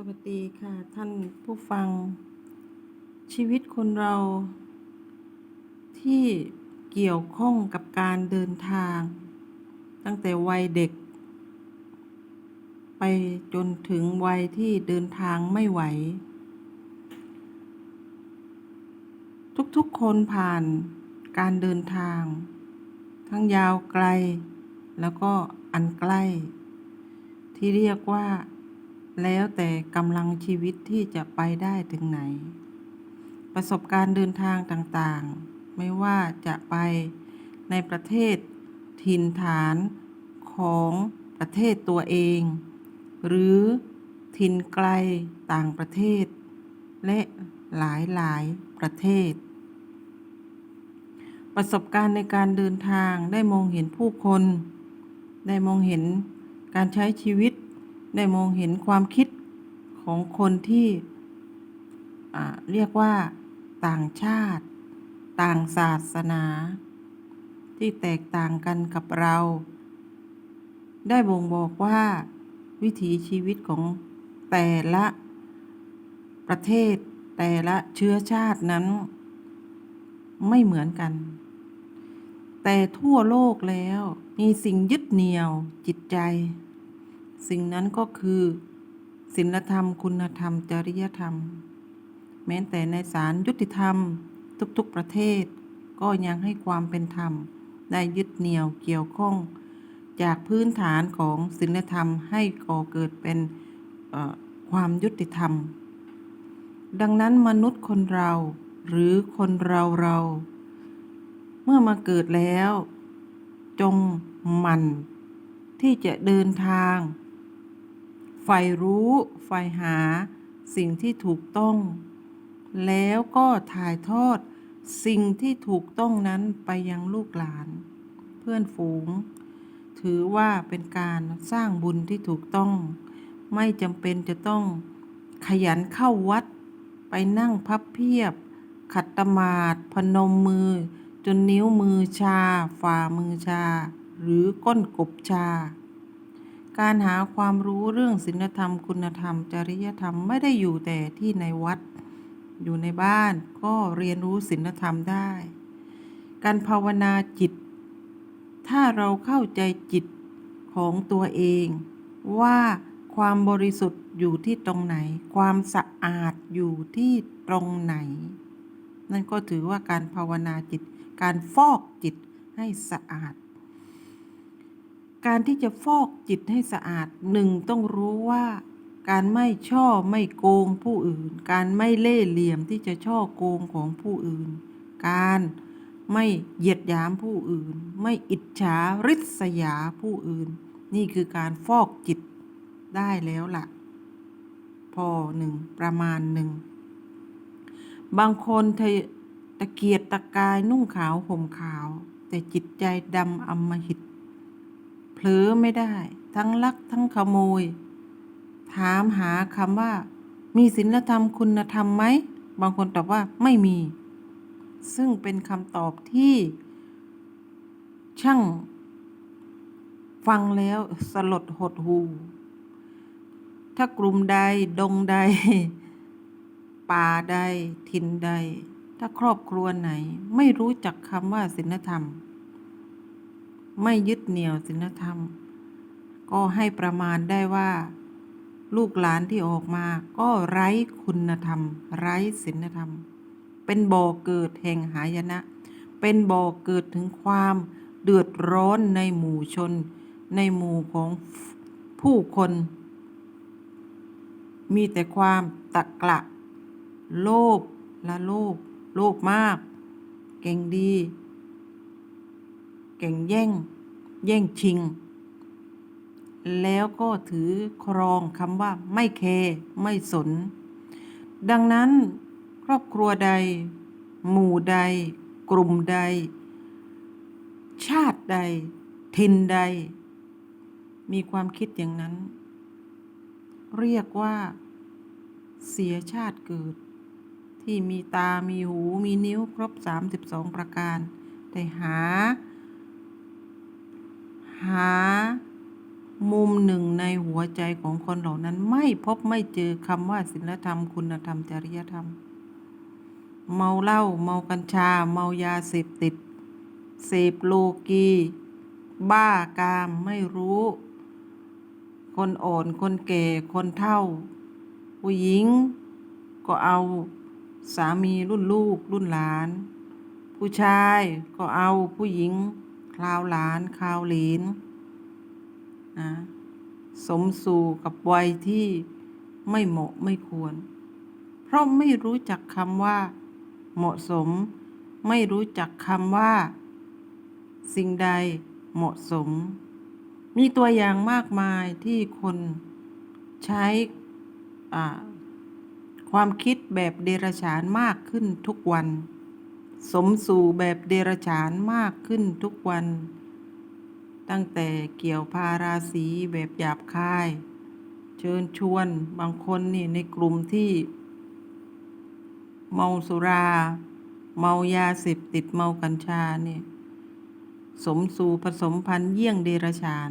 สวัสดีค่ะท่านผู้ฟัง ชีวิตคนเรา ที่เกี่ยวข้องกับการเดินทาง ตั้งแต่วัยเด็ก ไปจนถึงวัยที่เดินทางไม่ไหว ทุกๆคนผ่านการเดินทาง ทั้งยาวไกล แล้วก็อันใกล้ ที่เรียกว่า แล้วแต่กำลังชีวิตที่จะไปได้ถึงไหน ประสบการณ์เดินทางต่างๆ ไม่ว่าจะไปในประเทศถิ่นฐานของประเทศตัวเอง หรือถิ่นไกลต่างประเทศ และหลายหลายๆประเทศ ประสบการณ์ในการเดินทางได้มองเห็นผู้คน ได้มองเห็นการใช้ชีวิต ได้มองเห็นความคิดของคนที่เรียกว่าต่างชาติ ต่างศาสนา ที่แตกต่างกันกับเรา ได้บ่งบอกว่า วิถีชีวิตของแต่ละประเทศแต่ละเชื้อชาตินั้น ไม่เหมือนกัน แต่ทั่วโลกแล้วมีสิ่งยึดเหนี่ยวจิตใจ สิ่งนั้นก็คือศีลธรรม คุณธรรม จริยธรรม แม้แต่ในศาลยุติธรรม ทุกๆประเทศ ก็ยังให้ความเป็นธรรม ได้ยึดเหนี่ยวเกี่ยวข้อง จากพื้นฐานของศีลธรรมให้ก่อเกิดเป็นความยุติธรรม ดังนั้นมนุษย์คนเราหรือคนเราเรา เมื่อมาเกิดแล้ว จงหมันที่จะเดินทาง ใฝ่รู้ใฝ่หา สิ่งที่ถูกต้อง แล้วก็ถ่ายทอด สิ่งที่ถูกต้องนั้นไปยังลูกหลาน เพื่อนฝูง ถือว่าเป็นการสร้างบุญที่ถูกต้อง ไม่จำเป็นจะต้องขยันเข้าวัด ไปนั่งพับเพียบ ขัดตมาดพนมมือ จนนิ้วมือชา ฝ่ามือชา หรือก้นกบชา การหาความรู้เรื่องศีลธรรม คุณธรรม จริยธรรมไม่ได้อยู่แต่ที่ในวัด อยู่ในบ้านก็เรียนรู้ศีลธรรมได้ การภาวนาจิต ถ้าเราเข้าใจจิตของตัวเอง ว่าความบริสุทธิ์อยู่ที่ตรงไหน ความสะอาดอยู่ที่ตรงไหน นั่นก็ถือว่าการภาวนาจิต การฟอกจิตให้สะอาด การที่จะฟอกจิตให้สะอาดหนึ่งต้องรู้ว่า การไม่ช่อไม่โกงผู้อื่น การไม่เล่ห์เหลี่ยมที่จะช่อโกงของผู้อื่น การไม่เหยียดหยามผู้อื่น ไม่อิจฉาริษยาผู้อื่น นี่คือการฟอกจิตได้แล้วล่ะ พอหนึ่งประมาณหนึ่งบางคนเทตะเกียกตะกายนุ่งขาวห่มขาว แต่จิตใจดำอำมหิต เผลอไม่ได้ ทั้งลักทั้งขโมย ถามหาคำว่า มีศีลธรรมคุณธรรมไหม บางคนตอบว่าไม่มี ซึ่งเป็นคำตอบที่ ช่างฟังแล้วสลดหดหู ถ้ากลุ่มใดดงใด ป่าใด ถิ่นใด ถ้าครอบครัวไหน ไม่รู้จักคำว่าศีลธรรม ไม่ยึดเหนี่ยวศีลธรรม ก็ให้ประมาณได้ว่า ลูกหลานที่ออกมาก็ไร้คุณธรรม ไร้ศีลธรรม เป็นบ่อเกิดแห่งหายนะ เป็นบ่อเกิดถึงความเดือดร้อนในหมู่ชน ในหมู่ของผู้คน มีแต่ความตะกละ โลภละโลภโลภมาก เก่งดี เก่งแย่ง แย่งชิง แล้วก็ถือครองคำว่าไม่แคร์ไม่สน ดังนั้น ครอบครัวใด หมู่ใด กลุ่มใด ชาติใดถิ่นใด มีความคิดอย่างนั้น เรียกว่า เสียชาติเกิดที่มีตา มีหู มีนิ้วครบ 32 ประการ แต่หา หา มุมหนึ่งในหัวใจของคนเหล่านั้นไม่พบไม่เจอคำว่าศีลธรรม คุณธรรมจริยธรรม เมาเหล้าเมากัญชา เมายาเสพติด เสพโลกี บ้ากามไม่รู้ คนอ่อนคนแก่คนเฒ่า ผู้หญิง ก็เอาสามีรุ่นลูกรุ่นหลาน ผู้ชายก็เอาผู้หญิง คราวหลานคราวเหลนนะสมสู่กับวัยที่ไม่เหมาะไม่ควร เพราะไม่รู้จักคำว่า เหมาะสม ไม่รู้จักคำว่า สิ่งใดเหมาะสม มีตัวอย่างมากมายที่คนใช้ความคิดแบบเดรัจฉานมากขึ้นทุกวัน สมสู่แบบเดรฉานมากขึ้นทุกวัน ตั้งแต่เกี่ยวพาราสีแบบหยาบคาย เชิญชวนบางคนนี่ในกลุ่มที่ เมาสุรา เมายาเสพติดเมากัญชาเนี่ยสมสู่ผสมพันธ์เยี่ยงเดรฉาน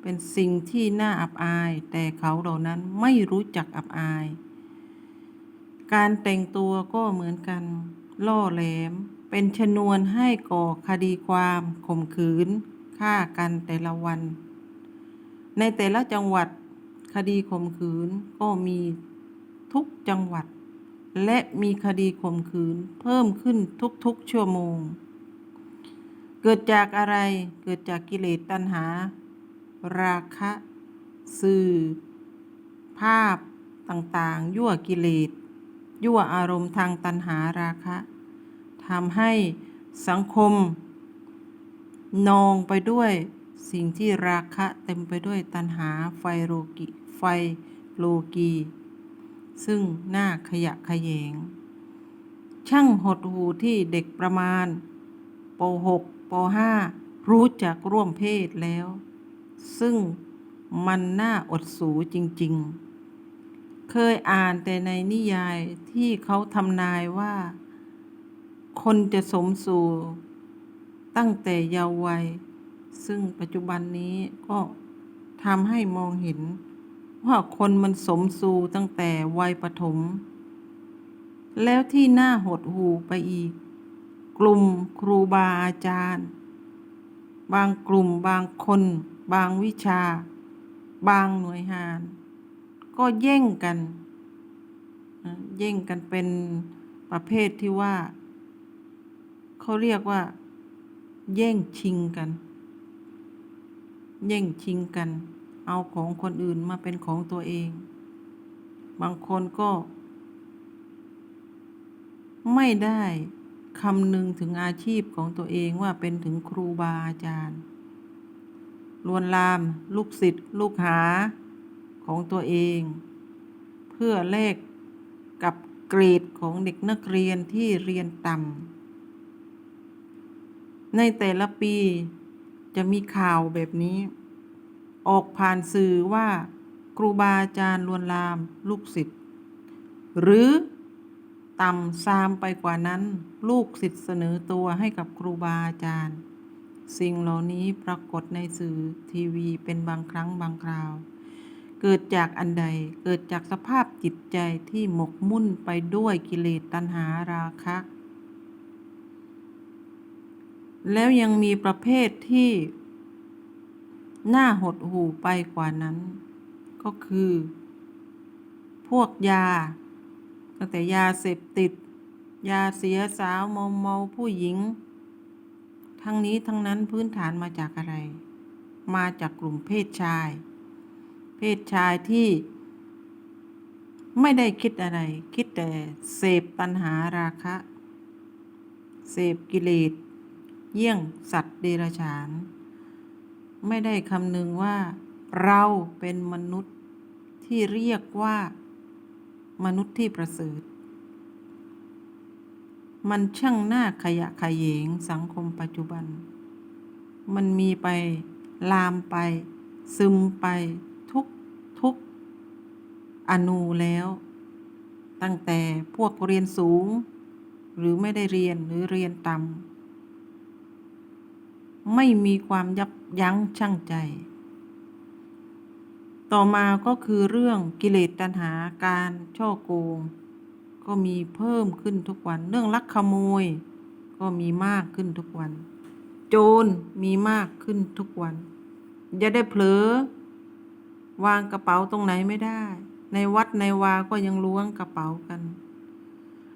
เป็นสิ่งที่น่าอับอาย แต่เขาเหล่านั้นไม่รู้จักอับอาย การแต่งตัวก็เหมือนกัน ล่อแหลม เป็นชนวนให้ก่อคดีความข่มขืนฆ่ากันแต่ละวัน ในแต่ละจังหวัดคดีข่มขืนก็มีทุกจังหวัด และมีคดีข่มขืนเพิ่มขึ้นทุกๆชั่วโมง เกิดจากอะไรเกิดจากกิเลสตัณหา ราคะ สื่อ ภาพต่างๆ ยั่วกิเลส ยั่วอารมณ์ทางตัณหาราคะทำให้สังคม นองไปด้วยสิ่งที่ราคะเต็มไปด้วยตัณหาไฟโลกิไฟโลกี ซึ่งหน่าขยะขยง ช่างหดหูที่เด็กประมาณป .6 ป .5 รู้จักร่วมเพศแล้ว ซึ่งมันน่าอดสูจริง ๆ เคยอ่านแต่ในนิยายที่เขาทำนายว่า คนจะสมสู่ตั้งแต่เยาว์วัย ซึ่งปัจจุบันนี้ก็ทำให้มองเห็น ว่าคนมันสมสู่ตั้งแต่วัยประถมแล้วที่น่าหดหูไปอีก กลุ่มครูบาอาจารย์ บางกลุ่มบางคน บางวิชา บางหน่วยงาน ก็แย่งกันแย่งกันเป็นประเภทที่ว่า เขาเรียกว่า แย่งชิงกัน แย่งชิงกัน เอาของคนอื่นมาเป็นของตัวเอง บางคนก็ ไม่ได้คำนึงถึงอาชีพของตัวเองว่าเป็นถึงครูบาอาจารย์ ลวนลาม ลูกศิษย์ลูกหา ของตัวเอง เพื่อแลกกับเกรดของเด็กนักเรียนที่เรียนต่ำในแต่ละปีจะมีข่าวแบบนี้ ออกผ่านสื่อว่าครูบาอาจารย์ลวนลามลูกศิษย์หรือต่ำซามไปกว่านั้นลูกศิษย์เสนอตัวให้กับครูบาอาจารย์ สิ่งเหล่านี้ปรากฏในสื่อทีวีเป็นบางครั้งบางคราว เกิดจากอันใด เกิดจากสภาพจิตใจที่หมกมุ่นไปด้วยกิเลสตัณหาราคะ แล้วยังมีประเภทที่น่าหดหู่ไปกว่านั้น ก็คือ พวกยา ตั้งแต่ยาเสพติด ยาเสียสาวเมาเมาผู้หญิง ทั้งนี้ทั้งนั้นพื้นฐานมาจากอะไร มาจากกลุ่มเพศชาย เพศชายที่ ไม่ได้คิดอะไร คิดแต่เสพตัณหาราคะ เสพกิเลสเยี่ยงสัตว์เดรัจฉาน ไม่ได้คำนึงว่า เราเป็นมนุษย์ที่เรียกว่า มนุษย์ที่ประเสริฐ มันช่างน่าขยะแขยงสังคมปัจจุบัน มันมีไปลามไป ซึมไป อนูแล้ว ตั้งแต่พวกเรียนสูง หรือไม่ได้เรียนหรือเรียนต่ำไม่มีความยับยั้งชั่งใจ ต่อมาก็คือเรื่องกิเลสตัณหาการช่อโกง ก็มีเพิ่มขึ้นทุกวัน เรื่องลักขโมย ก็มีมากขึ้นทุกวัน โจรมีมากขึ้นทุกวัน อย่าได้เผลอวางกระเป๋าตรงไหนไม่ได้ ในวัดในวาก็ยังล้วงกระเป๋ากัน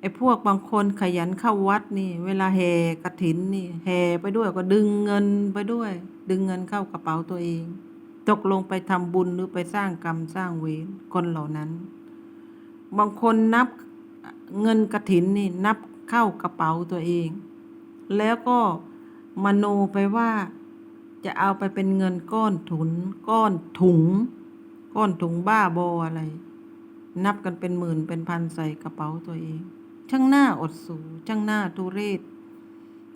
ไอ้พวกบางคนขยันเข้าวัดนี่ เวลาแห่กระถินนี่แห่ไปด้วยก็ดึงเงินไปด้วย ดึงเงินเข้ากระเป๋าตัวเอง ตกลงไปทำบุญหรือไปสร้างกรรมสร้างเวรคนเหล่านั้น บางคนนับเงินกระถินนี่นับเข้ากระเป๋าตัวเอง แล้วก็มโนไปว่าจะเอาไปเป็นเงินก้อนถุนก้อนถุง ก้อนถุงบ้าบออะไร นับกันเป็นหมื่นเป็นพันใส่กระเป๋าตัวเอง ช่างหน้าอดสูช่างหน้าทุเรศ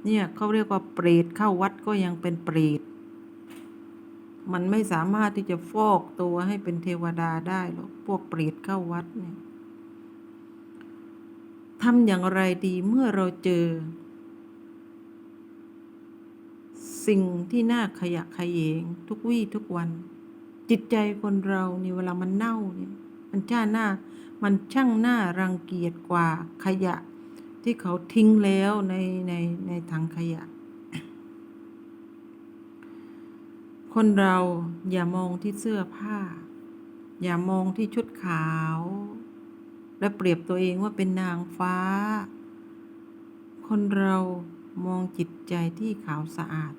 เนี่ยเขาเรียกว่าเปรตเข้าวัดก็ยังเป็นเปรตมันไม่สามารถที่จะฟอกตัวให้เป็นเทวดาได้หรอกพวกเปรตเข้าวัดเนี่ยทำอย่างไรดีเมื่อเราเจอ สิ่งที่น่าขยะขยงทุกวี่ทุกวัน จิตใจคนเรานี่เวลามันเน่าเนี่ยมันช่าหน้า มันช่างหน้ารังเกียจกว่าขยะ ที่เขาทิ้งแล้วในในในถังขยะ คนเราอย่ามองที่เสื้อผ้า อย่ามองที่ชุดขาว และเปรียบตัวเองว่าเป็นนางฟ้า คนเรามองจิตใจที่ขาวสะอาด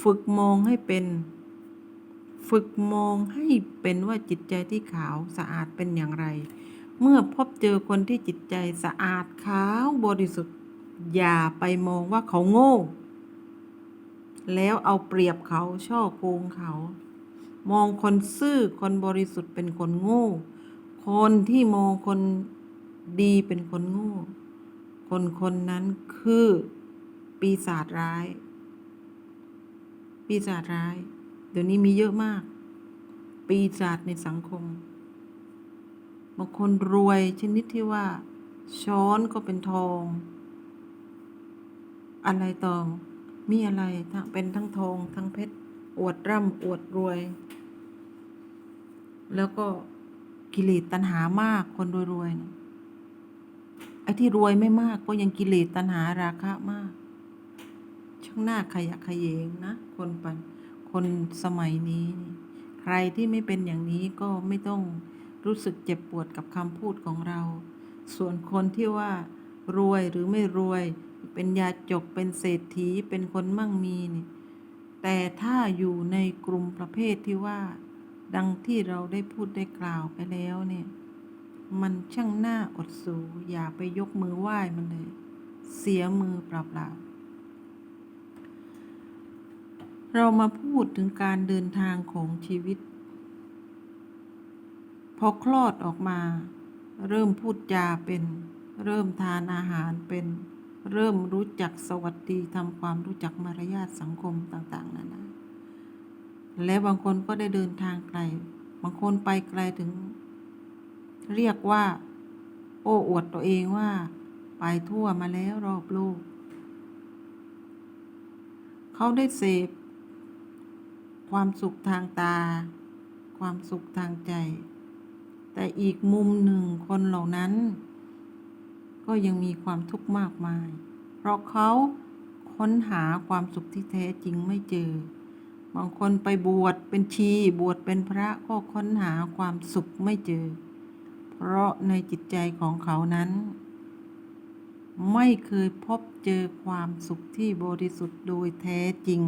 ฝึกมองให้เป็น ฝึกมองให้เป็นว่าจิตใจที่ขาวสะอาดเป็นอย่างไร เมื่อพบเจอคนที่จิตใจสะอาดขาวบริสุทธิ์ อย่าไปมองว่าเขาโง่ แล้วเอาเปรียบเขาช่อโกงเขา มองคนซื่อคนบริสุทธิ์เป็นคนโง่ คนที่มองคนดีเป็นคนโง่ คนคนนั้นคือปีศาจร้าย ปีศาจร้าย เดี๋ยวนี้มีเยอะมาก ปีศาจในสังคม บางคนรวยชนิดที่ว่า ช้อนก็เป็นทอง อะไรตอง มีอะไรทั้งเป็นทั้งทอง ทั้งเพชร อวดร่ำอวดรวย แล้วก็กิเลสตัณหามากคนรวยๆนะไอ้ที่รวยไม่มากก็ยังกิเลสตัณหาราคะมาก ช่างหน้าขยะขยงนะ คนปัน คนสมัยนี้ ใครที่ไม่เป็นอย่างนี้ก็ไม่ต้องรู้สึกเจ็บปวดกับคำพูดของเรา ส่วนคนที่ว่ารวยหรือไม่รวย เป็นยาจกเป็นเศรษฐีเป็นคนมั่งมีนี่แต่ถ้าอยู่ในกลุ่มประเภทที่ว่า ดังที่เราได้พูดได้กล่าวไปแล้วเนี่ยมันช่างหน้าอดสูอย่าไปยกมือไหว้มันเลย เสียมือเปล่าๆ เรามาพูดถึงการเดินทางของชีวิต พอคลอดออกมา เริ่มพูดจาเป็น เริ่มทานอาหารเป็น เริ่มรู้จักสวัสดีทำความรู้จักมารยาทสังคมต่างๆนานาและบางคนก็ได้เดินทางไกล บางคนไปไกลถึง เรียกว่า โอ้อวดตัวเองว่า ไปทั่วมาแล้วรอบโลก เขาได้เสพ ความสุขทางตา ความสุขทางใจ แต่อีกมุมหนึ่งคนเหล่านั้น ก็ยังมีความทุกข์มากมาย เพราะเขาค้นหาความสุขที่แท้จริงไม่เจอ บางคนไปบวชเป็นชีบวชเป็นพระก็ค้นหาความสุขไม่เจอ เพราะในจิตใจของเขานั้น ไม่เคยพบเจอความสุขที่บริสุทธิ์โดยแท้จริง